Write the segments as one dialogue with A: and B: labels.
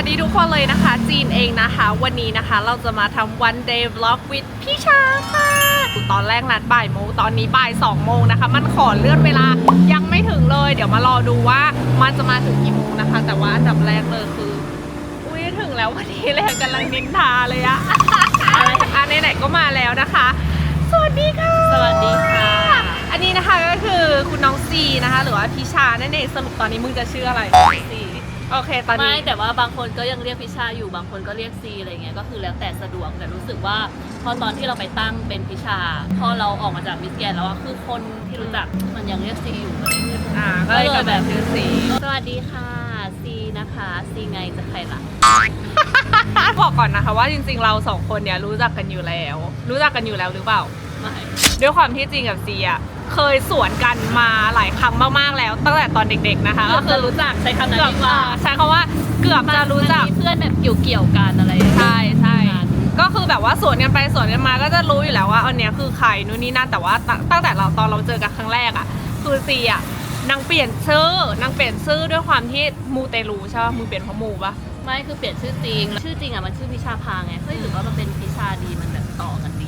A: วัสดีทุกคนเลยนะคะ จีนเองนะคะ วันนี้นะคะเราจะมาทำ one day vlog with พี่ชาค่ะตอนแรกนัดบ่ายโมงตอนนี้บ่ายสองโมงนะคะ มันขอเลื่อนเวลายังไม่ถึงเลย เดี๋ยวมารอดูว่ามันจะมาถึงกี่โมงนะคะ แต่ว่าอันดับแรกเลยคืออุ้ยถึงแล้ววันนี้เลยกำลังนินทาเลยอะอันไหนๆก็มาแล้วนะคะ สวัสดีค่ะ
B: สวัสดีค่ะ
A: อันนี้นะคะก็คือคุณน้องซีนะคะ หรือว่าพี่ชานั่นเองสรุปตอนนี้มึงจะชื่ออะไร
B: ซี
A: โอเค ตอน
B: ไม่
A: นี้
B: แต่ว่าบางคนก็ยังเรียกพิชาอยู่บางคนก็เรียกซีอะไรเงี้ยก็คือแล้วแต่สะดวกแต่รู้สึกว่าพอตอนที่เราไปตั้งเป็นพิชา พอเราออกมาจากมิสแกนแล้วอะคือคนที่รู้จักมันยังเรียกซีอยู่อะไรเงี้ย
A: อ่า ก็เลยกลายเป็นชื่อซี
B: สวัสดีค่ะ ซีนะคะซีไงจะใครล่ะ
A: บอกก่อนนะคะว่าจริงๆเราสองคนเนี่ยรู้จักกันอยู่แล้ว รู้จักกันอยู่แล้วหรือเปล่า
B: ไม่
A: ด้วยความที่จริงกับซีอะเคยสวนกันมาหลายครั้งมากๆแล้ว ตั้งแต่ตอนเด็ก ๆนะคะ
B: ก็
A: ก็
B: คื
A: คืออ
B: รู้จักใช้คำนั้น
A: เกือบ
B: ดีกว่า
A: อ่าใช้คำว่าเกือบจะรู้จัก
B: มันมีเพื่อนแบบเกี่ยวๆกันอะไรอย่างเงี้ย
A: ใช่ใช่ก็คือแบบว่าสวนกันไปสวนกันมาก็จะรู้อยู่แล้วว่าอันเนี้ยคือใครนู่นนี่นั่นแต่ว่าตั้งตั้งแต่เราตอนเราเจอกันครั้งแรกอะ คือซีอะนางเปลี่ยนชื่อนางเปลี่ยนชื่อด้วยความที่มูเตลูใช่ป่ะมึงเปลี่ยนเพราะมูปะ
B: ไม่คือเปลี่ยนชื่อจริง ชื่อจริงอะมันชื่อพิชาพาไงเฮ้ยหรือว่ามันเป็นพิชาดีมันแบบต่อกันดี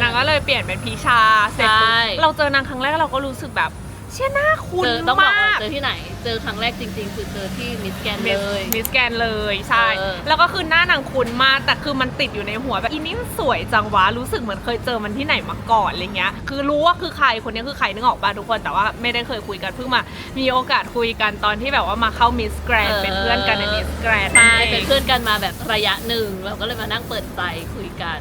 A: นางก็เลยเปลี่ยนเป็นพีชาเสร็จปุ๊บ
B: ใช่
A: เราเจอนางครั้งแรกเราก็รู้สึกแบบ เชี่ยหน้าคุ้น
B: เจอต้องบอก
A: มา
B: ว่าก เจอที่ไหน เจอครั้งแรกจริง ๆ คือเจอที่มิสแกน
A: มิ
B: เล
A: ส
B: ย
A: มิสแกนเลยใช่
B: เออ
A: แล้วก็คือหน้านางคุ้นมากแต่คือมันติดอยู่ในหัวแบบอีนี่มันสวยจังวะรู้สึกเหมือนเคยเจอมันที่ไหนมาก่อนอะไรเงี้ย คือรู้ว่าคือใครคนนี้คือใครนึกออกป่ะทุกคนแต่ว่าไม่ได้เคยคุยกันเพิ่งมามีโอกาสคุยกันตอนที่แบบว่ามาเข้ามิสแกรนเป็นเพื่อนกันในมิสแกรน
B: ใช่เป็นเพื่อนกันมาแบบระยะหนึ่งเราก็เลยมานั่งเปิดใจคุยกัน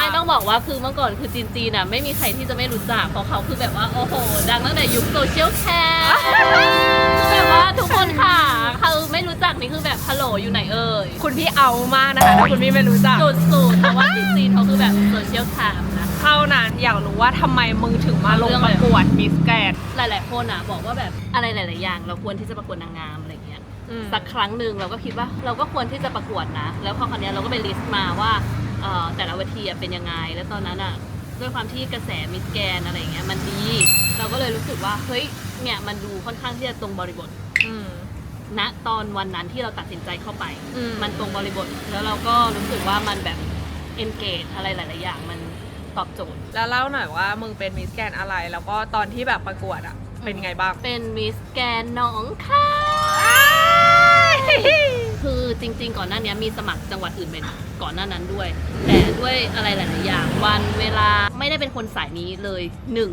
B: ไม่ต้องบอกว่าคือเมื่อก่อนคือจีนจีนอะไม่มีใครที่จะไม่รู้จักเพราะเขาคือแบบว่าโอ้โห ดังตั้งแต่ยุคโซเชียลแคร์คือแบบว่าทุกคนค่ะคือไม่รู้จักนี่คือแบบฮัลโหลอยู่ไหนเอ่ย
A: คุณพี่เอามากนะคะถ้าคุณพี่ไม่รู้จัก
B: สุดสุดๆเพราะว่าจีนจีนเขาคือแบบโซเชียลแคร์นะ
A: เท่านั้นอยากรู้ว่าทำไมมึงถึงมาลงประกวดมิสแกรน
B: หลาย ๆ คนอะบอกว่าแบบอะไรหลาย ๆ อย่าง เราควรที่จะประกวดนางงามอะไรอย่างเงี้ย สักครั้งหนึ่งเราก็คิดว่าเราก็ควรที่จะประกวดนะ แล้วพอคราวเนี้ยเราก็ไปลิสต์มาว่า เอ่อแต่ละเวทีอะเป็นยังไง แล้วตอนนั้นอะด้วยความที่กระแสมิสแกนอะไรอย่างเงี้ยมันดี เราก็เลยรู้สึกว่าเฮ้ยเนี่ยมันดูค่อนข้างที่จะตรงบริบท
A: อืม
B: ณตอนวันนั้นที่เราตัดสินใจเข้าไป
A: อืม
B: มันตรงบริบท แล้วเราก็รู้สึกว่ามันแบบ engage อะไรหลาย ๆ อย่างมันตอบโจทย์
A: แล้วเล่าหน่อยว่ามึงเป็นมิสแกรนอะไร แล้วก็ตอนที่แบบประกวดอะเป็นไงบ้าง
B: เป็นมิสแกนหนองคาย คือจริง ๆ ก่อนหน้านี้มีสมัครจังหวัดอื่นเป็นก่อนหน้านั้นด้วย แต่ด้วยอะไรหลายๆอย่าง วันเวลาไม่ได้เป็นคนสายนี้เลยหนึ่ง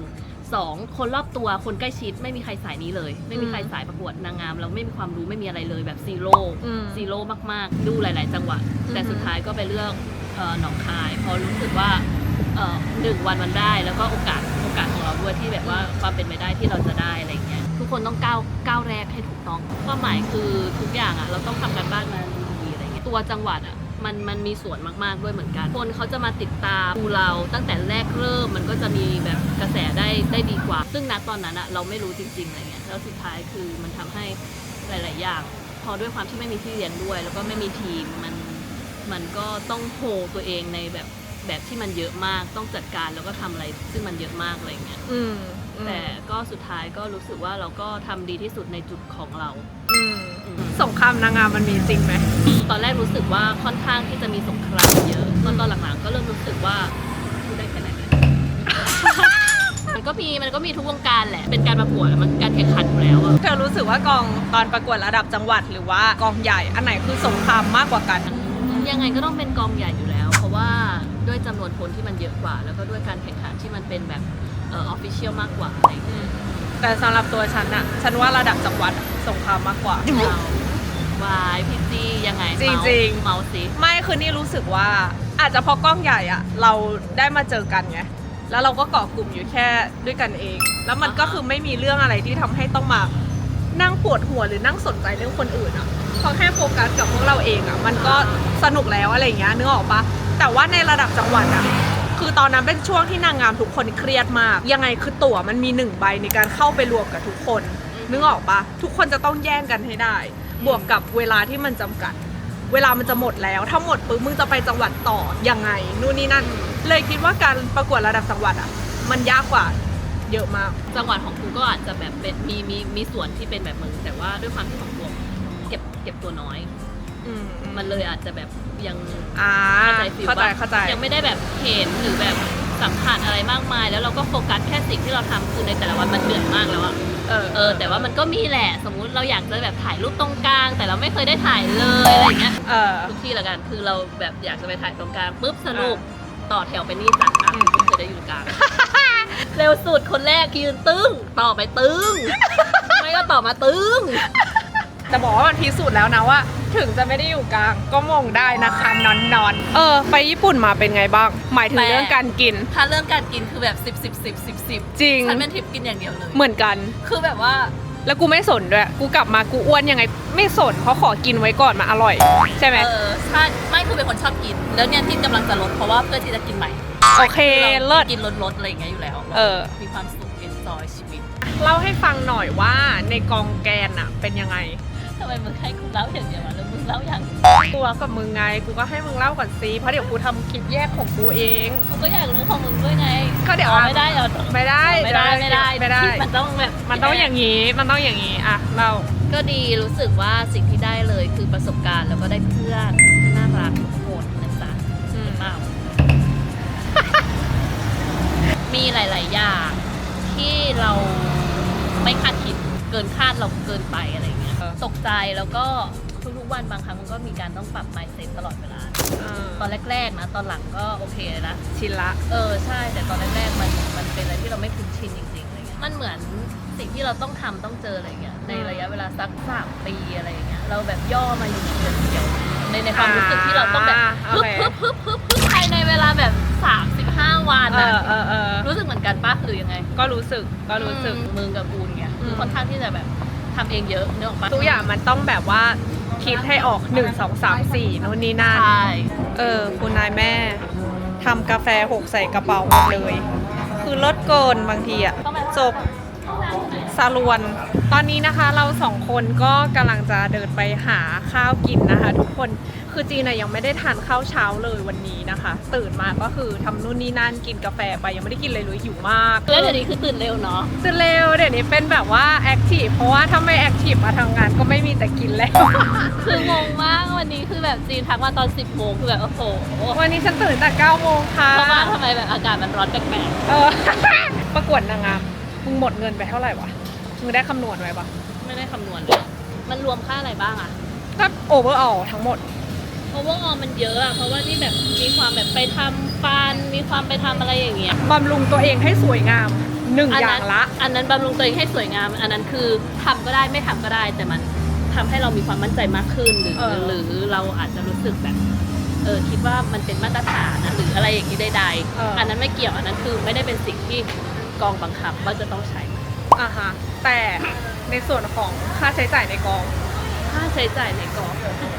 B: สองคนรอบตัวคนใกล้ชิดไม่มีใครสายนี้เลย ไม่มีใครสายประกวดนางงามเราไม่มีความรู้ไม่มีอะไรเลยแบบซีโร่
A: อืม
B: ซีโร่มากๆ ดูหลาย ๆ จังหวัด แต่
A: อือฮึ
B: สุดท้ายก็ไปเลือกเอ่อหนองคายเพราะรู้สึกว่าเอ่อหนึ่งวันมันได้แล้วก็โอกาสโอกาสของเราด้วยที่แบบว่าความเป็นไปได้ที่เราจะได้อะไรอย่างเงี้ย ทุกคนต้องก้าวก้าวแรกให้ถูกต้องเป้าหมายคือทุกอย่างอะเราต้องทำกันบ้านมาดีๆอะไรเงี้ยตัวจังหวัดอะมันมันมีส่วนมากๆด้วยเหมือนกัน คนเขาจะมาติดตามดูเราตั้งแต่แรกเริ่มมันก็จะมีแบบกระแสได้ได้ดีกว่า ซึ่งณตอนนั้นอะเราไม่รู้จริงๆอะไรเงี้ยแล้วสุดท้ายคือมันทำให้หลาย ๆ อย่าง พอด้วยความที่ไม่มีที่เรียนด้วย แล้วก็ไม่มีทีมมันมันก็ต้องโฮตัวเองในแบบ แบบที่มันเยอะมากต้องจัดการแล้วก็ทำอะไรซึ่งมันเยอะมากอะไรเงี้ย
A: อืม
B: แต่ก็สุดท้ายก็รู้สึกว่าเราก็ทำดีที่สุดในจุดของเรา
A: อืม
B: อืม
A: สงครามนางงามมันมีจริงไหม
B: ตอนแรกรู้สึกว่าค่อนข้างที่จะมีสงครามเยอะตอนตอนหลังๆ ก็เริ่มรู้สึกว่าพูดได้แค่ไหนเนี่ยมันก็มีมันก็มีทุกวงการแหละ เป็นการประกวดมันการแข่งขันอยู่แล้วอะ
A: เธอรู้สึกว่ากองตอนประกวดระดับจังหวัดหรือว่ากองใหญ่อันไหนคือสงครามมากกว่ากัน
B: ยังไงก็ต้องเป็นกองใหญ่อยู่แล้ว เพราะว่าด้วยจำนวนคนที่มันเยอะกว่า แล้วก็ด้วยการแข่งขันที่มันเป็นแบบเออออฟฟิเชียลมากกว่าอะไรอย่างเงี้ย
A: แต่สำหรับตัวฉันอะฉันว่าระดับจังหวัดอะสงครามมากกว่า
B: เราวายพี่จี้ยังไง
A: จริงๆ
B: เมาส์เมาส์สิ
A: ไม่คือนี่รู้สึกว่าอาจจะเพราะกล้องใหญ่อะเราได้มาเจอกันไงแล้วเราก็เกาะกลุ่มอยู่แค่ด้วยกันเอง แล้วมันก็คือไม่มีเรื่องอะไรที่ทำให้ต้องมา นั่งปวดหัวหรือนั่งสนใจเรื่องคนอื่นอะพอแค่โฟกัสกับพวกเราเองอะมันก็สนุกแล้วอะไรอย่างเงี้ยนึกออกปะแต่ว่าในระดับจังหวัดอะคือตอนนั้นเป็นช่วงที่นางงามทุกคนเครียดมาก ยังไงคือตั๋วมันมีหนึ่งใบในการเข้าไปรวมกับทุกคน นึกออกปะทุกคนจะต้องแย่งกันให้ได้ บวกกับเวลาที่มันจำกัด เวลามันจะหมดแล้ว ถ้าหมดปุ๊บมึงจะไปจังหวัดต่อยังไง นู่นนี่นั่น เลยคิดว่าการประกวดระดับจังหวัดอะ มันยากกว่า เยอะมาก
B: จังหวัดของกูก็อาจจะแบบเป็นมีมีมีส่วนที่เป็นแบบมึงแต่ว่าด้วยความที่ของกูเก็บเก็บตัวน้อย
A: อืมอื
B: มันเลยอาจจะแบบยัง
A: อ่า
B: เข้าใจฟิล
A: เข้าใจ
B: ว่า
A: เข้าใจ
B: ยังไม่ได้แบบเห็นหรือแบบสัมผัสอะไรมากมาย แล้วเราก็โฟกัสแค่สิ่งที่เราทำคือในแต่ละวันมันเหนื่อยมากแล้วอะ
A: เออ
B: เออแต่ว่ามันก็มีแหละสมมุติเราอยากจะแบบถ่ายรูปตรงกลาง แต่เราไม่เคยได้ถ่ายเลยอะไรอย่างเงี้ย
A: เออ
B: ทุกที่ละกันคือเราแบบอยากจะไปถ่ายตรงกลางปุ๊บสนุกต่อแถวไปนี่จ้ะอะ
A: อืม
B: คุณเคยได้อยู่กลาง เร็วสุดคนแรกยืนตึ้ง ต่อไปตึ้ง ไม่ก็ต่อมาตึ้ง
A: จะบอกว่ามันพิสูจน์แล้วนะว่า ถึงจะไม่ได้อยู่กลาง ก็มองได้นะคะนอนนอนๆเออ ไปญี่ปุ่นมาเป็นไงบ้าง หมายถึง
B: แปลก
A: เรื่องการกิน
B: ถ้าเรื่องการกินคือแบบ 10 10 10 10 10
A: จริง
B: ฉันเป็นทริปกินอย่างเดียวเลย
A: เหมือนกัน
B: คือแบบว่า
A: แล้วกูไม่สนด้วย กูกลับมากูอ้วนยังไงไม่สนเพราะขอกินไว้ก่อนมาอร่อย ใช่ไหม
B: เออใช่ไม่คือเป็นคนชอบกิน แล้วเนี่ยที่กำลังจะลดเพราะว่าเพื่อที่จะกินใหม่
A: โอเค
B: คือ
A: เลิศ
B: กินลดลดๆอะไรอย่างเงี้ยอยู่แล้ว
A: เออ
B: มีความสุขเอนจอยชีวิต
A: เล่าให้ฟังหน่อยว่าในกองแกนอะเป็นยังไง
B: ทำไมมึงให้กูเล่าอย่างเดียวอะแล้วมึงเล่าอย่าง
A: กูเล่ากับมึงไง กูก็ให้มึงเล่าก่อนสิเพราะเดี๋ยวกูทำคลิปแยกของกูเอง
B: กูก็อยากรู้ของมึงด้วยไง
A: ก็เดี๋ยว
B: อ๋อ
A: อะ
B: ไม่ได้เหรอ
A: ไม่ได้
B: ไม่ได้ไม่ได้
A: ไม่ได้
B: ที่มันต้องแบบ
A: มันต้องอย่างนี้ มันต้องอย่างนี้อะเรา
B: ก็ดีรู้สึกว่าสิ่งที่ได้เลยคือประสบการณ์แล้วก็ได้เพื่อนน่ารัก มีหลาย ๆ อย่างที่เราไม่คาดคิดเกินคาดเราเกินไปอะไรเงี้ย
A: เออ
B: ตกใจแล้วก็ทุกๆวันบางครั้งมันก็มีการต้องปรับ mindset ตลอดเวลา
A: เออ
B: ตอนแรก ๆ นะ ตอนหลังก็โอเคนะ
A: ชินละ
B: เออใช่แต่ตอนแรก ๆ มันมันเป็นอะไรที่เราไม่คุ้นชินจริงๆอะไรเงี้ยมันเหมือน สิ่งที่เราต้องทำต้องเจออะไรเงี้ยในระยะเวลาสักสามปีอะไรอย่างเงี้ยเราแบบย่อมาอยู่เดือนเดียวในในความรู้สึกที่เราต้องแบบ
A: อ่า
B: ฮึ
A: โอบเค
B: ฮึบฮึบฮึบฮึบภายในเวลาแบบสามสิบห้าวัน
A: เอ
B: อะ
A: อเออเออ
B: รู้สึกเหมือนกันปะหรือยังไง
A: ก็รู้สึกก็รู้สึก
B: อืมมึงกับกูเนี่ย
A: อืม
B: คือค่อนข้างที่จะแบบทำเองเยอะเนื้อออกปะ
A: ทุกอย่างมันต้องแบบว่าคิดให้ออก1 2 3 4นู่นนี่นั่น
B: ใช่
A: เออคุณนายแม่ทำกาแฟหกใส่กระเป๋าหมดเลย คือเลิศเกินบางทีอะจบ สารวน ตอนนี้นะคะเราสองคนก็กำลังจะเดินไปหาข้าวกินนะคะ ทุกคนคือจีนอะยังไม่ได้ทานข้าวเช้าเลยวันนี้นะคะ ตื่นมาก็คือทำนู่นนี่นั่นกินกาแฟไปยังไม่ได้กินเลยเลยหิวมาก
B: แล้วเดี๋ยวนี้คือตื่นเร็วเนาะ
A: ตื่นเร็วเดี๋ยวนี้เป็นแบบว่าแอคทีฟเพราะว่าถ้าไม่แอคทีฟมาทำงานก็ไม่มีแต่กินแล้ว
B: คืองงมากวันนี้คือแบบจีนทักมาตอน 10โมงคือแบบโอ้โห
A: วันนี้ฉันตื่นแต่9โมงค่ะ
B: เพราะว่าทำไมแบบอากาศมันร้อนแปลก
A: เออ ประกวดนางงามมึงหมดเงินไปเท่าไหร่วะ มึงได้คำนวณไว้ปะ
B: ๆไม่ได้คำนวณเลย มันรวมค่าอะไรบ้างอะ
A: ก็โอเวอร์ออทั้งหมด
B: เพราะว่างอมันเยอะอะเพราะว่านี่แบบมีความแบบไปทำฟัน มีความไปทำอะไรอย่างเงี้ย
A: บำรุงตัวเองให้สวยงามหนึ่งอย่างละ
B: อันนั้นบำรุงตัวเองให้สวยงาม อันนั้นคือทำก็ได้ไม่ทำก็ได้ แต่มันทำให้เรามีความมั่นใจมากขึ้นหรือ
A: เออ
B: หรือเราอาจจะรู้สึกแบบเออคิดว่ามันเป็นมาตรฐานนะหรืออะไรอย่างนี้ใดๆอันนั้นไม่เกี่ยวอันนั้นคือไม่ได้เป็นสิ่งที่กองบังคับว่าจะต้องใช้
A: อ่าฮะแต่ในส่วนของค่าใช้จ่ายในกอง
B: ค่าใช้จ่ายในกอง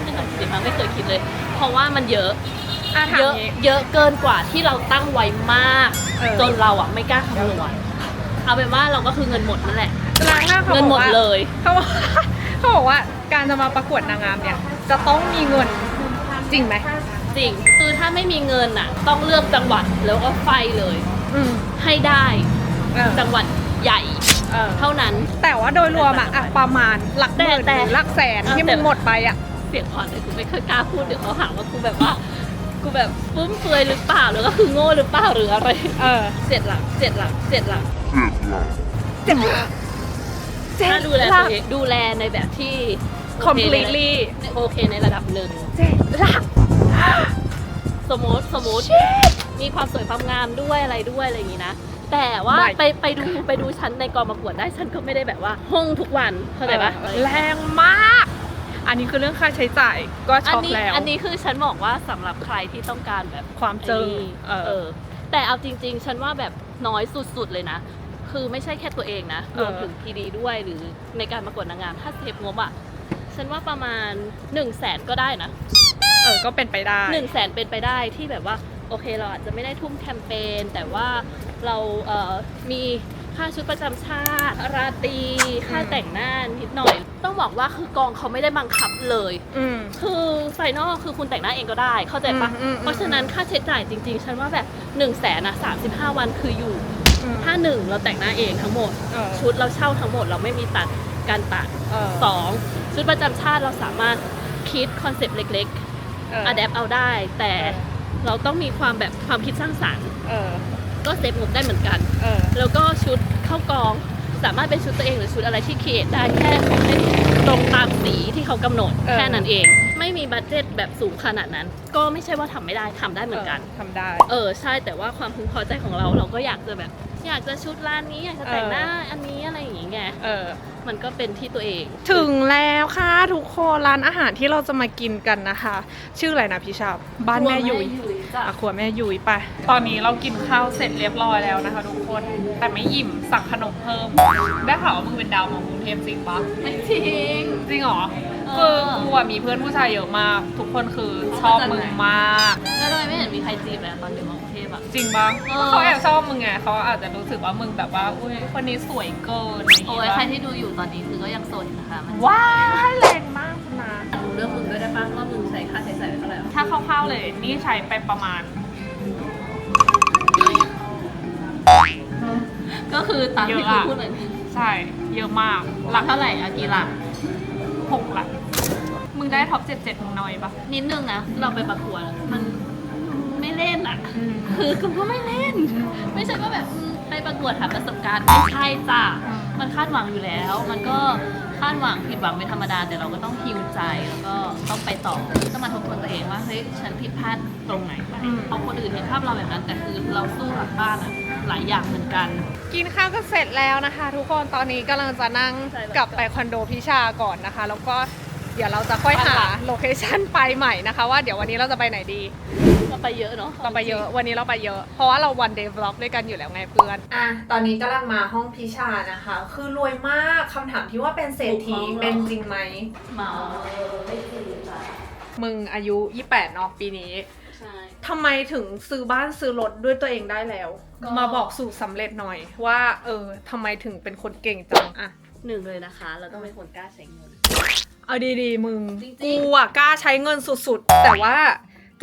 B: ไม่เคยคิดมาไม่เคยคิดเลย เพราะว่ามันเยอะ
A: อะถาม
B: เยอะ
A: งี้
B: เยอะเกินกว่าที่เราตั้งไว้มาก
A: เออ
B: จนเราอะไม่กล้าคำนวณเอาเป็นว่าเราก็คือเงินหมดนั่นแหละ
A: แล้วถ้าเขา
B: เงิน
A: บ
B: หม
A: อก
B: ด
A: ว่า
B: เลย
A: เขาบอกเขาบอกว่าการจะมาประกวดนางงามเนี่ยจะต้องมีเงินจริงไหม
B: จริง คือถ้าไม่มีเงินอะ ต้องเลือกจังหวัดแล้วก็ไฟเลย
A: อืม
B: ให้ได้
A: เออ
B: จังหวัดใหญ่
A: เออ
B: เท่านั้น
A: แต่ว่าโดยรวมอะอะประมาณหลักหมื่น
B: แต่
A: หรือหลักแสน
B: แต่
A: ที่มึงหมดไปอะ
B: เสียงอ่อนเลยกูไม่เคยกล้าพูดเดี๋ยวเขาหาว่ากูแบบว่ากูแบบฟุ่มเฟือยหรือเปล่าหรือก็คือโง่หรือเปล่าหรืออะไร
A: เออ
B: เจ็ดหลักเจ็ดหลักเจ็ดหลัก
A: เจ็บเจ็
B: ถ้า
A: บ
B: ดูแล
A: หลั
B: ตั
A: ก
B: วเองดูแลในแบบที่โอเค
A: completely
B: ในโอเคในระดับหนึ่ง
A: เจ็บหลัก
B: สมมติสมมติมีความสวยความงามด้วยอะไรด้วยอะไรอย่างนี้นะ แต่ว่า
A: ไม่
B: ไปไปดูไปดูฉันในกองประกวดได้ฉันก็ไม่ได้แบบว่าห้องทุกวันเข้าใจปะ
A: เออแรงมาก อันนี้คือเรื่องค่าใช้จ่ายก็
B: อั
A: ช็อก
B: นี้
A: แล้ว
B: อันนี้คือฉันบอกว่าสำหรับใครที่ต้องการแบบ
A: ความเจอ
B: ไอ้นี่
A: เออ
B: เออ แต่เอาจริง ๆ ฉันว่าแบบน้อยสุดๆเลยนะ คือไม่ใช่แค่ตัวเองนะ
A: เอ
B: ร
A: อ
B: วมถึงพีดีด้วยหรือในการประกวดนางงามถ้าเซฟงบอะฉันว่าประมาณ1นึ่งแสนก็ได้นะ
A: เออก็เป็นไปได้
B: หนึ่งแสนเป็นไปได้ที่แบบว่าโอเคเราอาจจะไม่ได้ทุ่มแคมเปญแต่ว่าเราเอ่อมีค่าชุดประจำชาติ ราตรีค่า
A: อืม
B: แต่งหน้านิดหน่อย ต้องบอกว่าคือกองเขาไม่ได้บังคับเลย
A: อืม
B: คือไฟนอลคือคุณแต่งหน้าเองก็ได้ เข้าใจปะ
A: อืมอืมอืม
B: เพราะฉะนั้นค่าใช้จ่ายจริงๆ ฉันว่าแบบ1นึ่งแสนอะสามสิบห้าวันคืออยู่
A: อืม
B: ถ้าหนึ่งเราแต่งหน้าเองทั้งหมด
A: เออ
B: ชุดเราเช่าทั้งหมดเราไม่มีตัดการตัด
A: เออ
B: สองชุดประจำชาติเราสามารถคิดคอนเซปต์เล็ก
A: เออ
B: ๆอัดแอปเอาได้ แต่
A: เออ
B: เราต้องมีความแบบความคิดสร้างสรรค์
A: เออ
B: ก็เซฟงบได้เหมือนกัน
A: เออ
B: แล้วก็ชุดเข้ากองสามารถเป็นชุดตัวเองหรือชุดอะไรที่ครีเอทได้แค่ขอให้ตรงตามสีที่เขากำหนด
A: เออ
B: แค่นั้นเอง ไม่มีบัตเจ็ตแบบสูงขนาดนั้น ก็ไม่ใช่ว่าทำไม่ได้ทำได้เหมือนกัน
A: ทำได้
B: เออใช่แต่ว่าความพึงพอใจของเราเราก็อยากจะแบบ อยากจะชุดร้านนี้อยากจะแต่งหน้าอันนี้อะไรอย่างงี้ไง
A: เออ
B: มันก็เป็นที่ตัวเอง
A: ถึงแล้วค่ะทุกคนร้านอาหารที่เราจะมากินกันนะคะ ชื่ออะไรนะพี่ชาบบ้านแม่ยุย
B: จ้ะ
A: อะครัวแม่ยุยไป ตอนนี้เรากินข้าวเสร็จเรียบร้อยแล้วนะคะ ทุกคนแต่ไม่อิ่มสั่งขนมเพิ่ม ได้ข่าวว่ามึงเป็นดาวของกรุงเทพจริงปะ
B: ไม่จริง
A: จริงเหรอ
B: เอ
A: คือ
B: อ
A: กูอะมีเพื่อนผู้ชายเยอะมาก ทุกคนคือชอบมึงมาก
B: แล้วทำไมไม่เห็นมีใครจีบเลยอะตอนอยู่กรุง เทพอะ
A: จริงปะ
B: เออ
A: เขาแอบชอบมึงไงเขาอาจจะรู้สึกว่ามึงแบบว่าอุ้ยคนนี้สวยเกินอะไรอย่าง
B: โอ้
A: งี้
B: ย
A: ปะ
B: ใครที่ดูอยู่ตอนนี้คือก็ยังโสดอยู่นะคะมัน
A: ว้ายแรงมากคุณนะ
B: รู้เรื่องมึงด้วยได้ปะว่ามึงใช้ค่าใช้จ่ายเท่าไหร่อะ
A: ถ้าคร่าวๆเลยนี่ใช้ไปประมาณ
B: ก็คือตามที่
A: เย
B: กู
A: อะอะ
B: พูดเลย
A: ใช่เยอะมาก
B: หลักเท่าไหร่อะกี่หลัก
A: หกหลัก มึงได้ท็อปเจ็ดเจ็ดมึงน้อยปะ
B: นิดนึงนะ เราไปประกวดอะมันไม่ เล่นอะคือกูก็ไม่เล่น ไม่ใช่ว่าแบบอืมไปประกวดหาประสบการณ์ไม่ใช่จ้ะมันคาดหวังอยู่แล้ว มันก็คาดหวังผิดหวังเป็นธรรมดา แต่เราก็ต้องฮิวใจแล้วก็ต้องไปต่อต้องมาทบทวนตัวเองว่าเฮ้ยฉันผิดพลาดตรงไหนไปเอาคนอื่นเห็นภาพเราแบบนั้น แต่คือเราสู้หลังบ้านอะหลายอย่างเหมือนกัน
A: กินข้าวก็เสร็จแล้วนะคะ ทุกคนตอนนี้กำลังจะนั่ง
B: ใช่แล้ว
A: กลับไปคอนโดพิชาก่อนนะคะ แล้วก็ เดี๋ยวเราจะค่อยหาโลเคชั่นไปใหม่นะคะว่าเดี๋ยววันนี้เราจะไปไหนดี
B: ก็ไปเยอะเนาะ
A: เราไปเยอะวันนี้เราไปเยอะ เพราะว่าเราวันเดย์ vlog ด้วยกันอยู่แล้วไงเพื่อน อะ ตอนนี้กำลังมาห้องพิชานะคะ คือรวยมากคำถามที่ว่าเป็นเศรษฐีเป็นจริงไหม
B: เมาไม่จริงจ้ะ
A: มึงอายุ 28เนาะปีนี้
B: ใช่
A: ทำไมถึงซื้อบ้านซื้อรถด้วยตัวเองได้แล้ว
B: ก็
A: มาบอกสูตรสำเร็จหน่อยว่า เออทำไมถึงเป็นคนเก่งจังอะ
B: หนึ่งเลยนะคะ เราต้องเป็นคนกล้าใช้เงิน
A: เอาดีๆ มึง
B: จริงๆ
A: กูอะกล้าใช้เงินสุดๆ แต่ว่า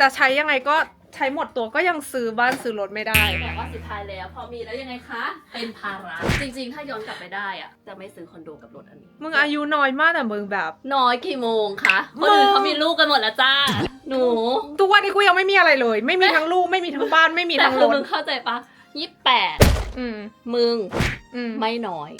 A: จะใช้ยังไงก็ใช้หมดตัวก็ยังซื้อบ้านซื้อรถไม่ได้
B: แต่ว่าสุดท้ายแล้วพอมีแล้วยังไงคะ เป็นภาระจริงๆ ถ้าย้อนกลับไปได้อะจะไม่ซื้อคอนโดกับรถอันนี้
A: มึงอายุน้อยมากแต่มึงแบบ
B: น้อยกี่โมงคะคนอื่นเขามีลูกกันหมดแล้วจ้า หนู
A: ทุกวันนี้กูยังไม่มีอะไรเลย ไม่มีทั้งลูกไม่มีทั้งบ้านไม่มี
B: แต่
A: ทั้ง
B: คื
A: ร
B: อ
A: ถ
B: มึงเข้าใจปะ ยี่แปด
A: อืม
B: มึง
A: อืม
B: ไม่น้อย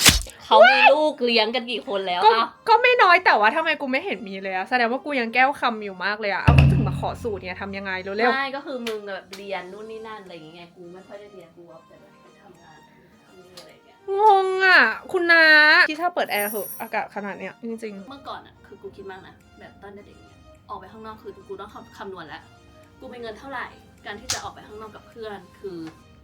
B: เขามีลูกเลี้ยงกันกี่คนแล้ว
A: ก็
B: อะ
A: ก็ไม่น้อยแต่ว่าทำไมกูไม่เห็นมีเลยอะแสดงว่ากูยังแก้วคำอยู่มากเลยอะเอาถึงมาขอสูตรเนี่ยทำยังไงเร็ว
B: ไม่ก็คือมึงแบบเรียนนู่นนี่นั่นอะไรอย่างเงี้ยกูไม่ค่อยได้เรียนกูว่าแต่แบบไปทำงานทำนี่อะไรอย่างเงี้ย
A: ๆงงอะคุณนาที่ถ้าเปิดแอร์เหอะอากาศขนาดเนี้ยจริง
B: เมื่อก่อนอะคือกูคิดมากนะแบบตอนเด็กๆเนี่ยออกไปข้างนอกคือกูต้องคำคำนวณแล้วกูมีเงินเท่าไหร่ การที่จะออกไปข้างนอกกับเพื่อน คือ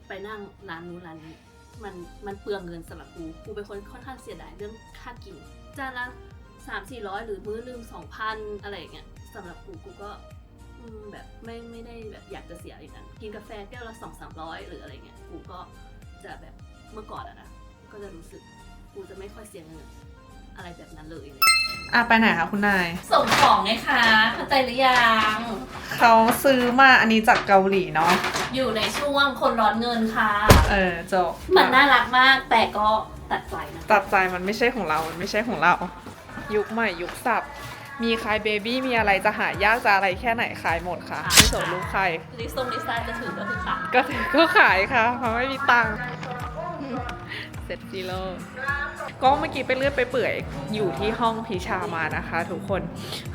B: ไปนั่งร้านนู้นร้านนี้ มันมันเปลืองเงินสำหรับกูกูเป็นคนค่อนข้างเสียดายเรื่องค่ากินจานละสามสี่ร้อยหรือมื้อหนึ่งสองพันอะไรอย่างเงี้ยสำหรับกูกูก็แบบไม่ไม่ได้แบบอยากจะเสียอย่างนั้นกินกาแฟแก้วละสองสามร้อยหรืออะไรเงี้ยกูก็จะแบบเมื่อก่อนอะนะก็จะรู้สึกกูจะไม่ค่อยเสียเงิน อะไรแบบนั้นเลย
A: ๆอะไปไหนคะคุณนาย
B: ส่งของไงคะเข้าใจหรือยัง
A: เขาซื้อมาอันนี้จากเกาหลีเนาะ
B: อยู่ในช่วงคนร้อนเงินค่ะ
A: เออจบ
B: มันน่ารักมากแต่ก็ตัดใจนะ
A: ตัดใจมันไม่ใช่ของเรา มันไม่ใช่ของเรา ยุคใหม่ยุคสับ มีขายเบบี้มีอะไรจะหายากจะอะไรแค่ไหนขายหมดค่ะไม่สนลูกใคร
B: ลิซงลิซ่าจะถือก็คือค่ะ
A: ก็ก็ขายค่ะเพราะไม่มีตังค์ เสร็จซีโร่ก็เมื่อกี้ไปเลื่อนไปเปื่อยอยู่ที่ห้องพิชามานะคะ ทุกคน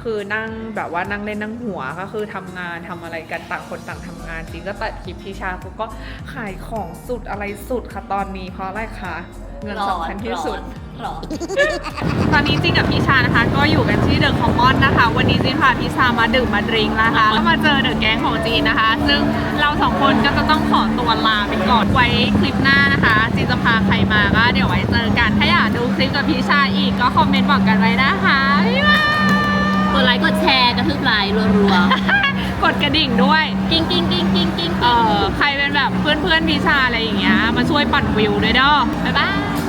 A: คือนั่งแบบว่านั่งเล่นนั่งหัวก็คือทำงานทำอะไรกันต่างคนต่างทำงานจริงก็ตัดคลิปพิชาก็ขายของสุดอะไรสุดค่ะตอนนี้เพราะอะไรคะ เงินสำคัญที่สุด
B: ร้อน
A: ตอนนี้จริงกับพี่ชานะคะ ก็อยู่กันที่เดอะคอมมอนนะคะ วันนี้จีนพาพี่ชามาดื่มมาดริงก์นะคะก็มาเจอเดอะแก๊งของจีนนะคะ ซึ่งเราสองคนก็จะต้องขอตัวลาไปก่อนไว้คลิปหน้านะคะ จีนจะพาใครมาก็เดี๋ยวไว้เจอกันถ้าอยากดูคลิปกับพี่ชาอีกก็คอมเมนต์บอกกันไว้นะคะบ๊ายบาย
B: กดไลค์กดแชร์กระทืบไลค์รัว
A: กดกระดิ่งด้วย
B: ๆ กิ้งกิ้งกิ้งกิ้งกิ้ง
A: เออใครเป็นแบบเพื่อนเพื่อนวิชาอะไรอย่างเงี้ยมาช่วยปั่นวิวด้วยเด้อบ๊ายบาย